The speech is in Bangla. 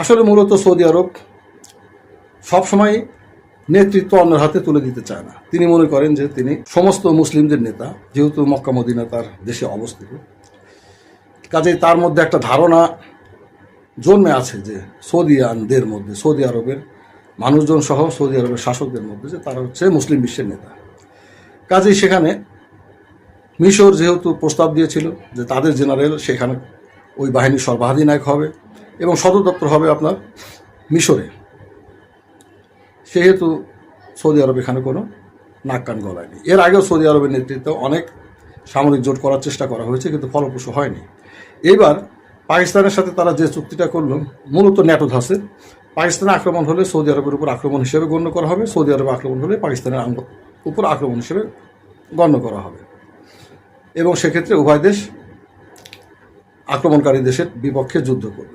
আসলে মূলত সৌদি আরব সবসময় নেতৃত্ব অন্যের হাতে তুলে দিতে চায় না। তিনি মনে করেন যে তিনি সমস্ত মুসলিমদের নেতা, যেহেতু মক্কা মদিনা তার দেশে অবস্থিত। কাজেই তার মধ্যে একটা ধারণা জন্মে আছে যে সৌদিয়ানদের মধ্যে, সৌদি আরবের মানুষজন সহ সৌদি আরবের শাসকদের মধ্যে যে তারা হচ্ছে মুসলিম বিশ্বের নেতা। কাজেই সেখানে মিশর যেহেতু প্রস্তাব দিয়েছিল যে তাদের জেনারেল সেখানে ওই বাহিনীর সর্বাধিনায়ক হবে। এবং সদর দপ্তর হবে আপনার মিশরে। সেহেতু সৌদি আরব এখানে কোনো নাক কান গলায়নি। এর আগেও সৌদি আরবের নেতৃত্বে অনেক সামরিক জোট করার চেষ্টা করা হয়েছে, কিন্তু ফলপ্রসূ হয়নি। এইবার পাকিস্তানের সাথে তারা যে চুক্তিটা করল, মূলত ন্যাটো ধাসে পাকিস্তানে আক্রমণ হলে সৌদি আরবের উপর আক্রমণ হিসেবে গণ্য করা হবে, সৌদি আরবে আক্রমণ হলে পাকিস্তানের উপর আক্রমণ হিসেবে গণ্য করা হবে। এবং সেক্ষেত্রে উভয় দেশ আক্রমণকারী দেশের বিপক্ষে যুদ্ধ করবে।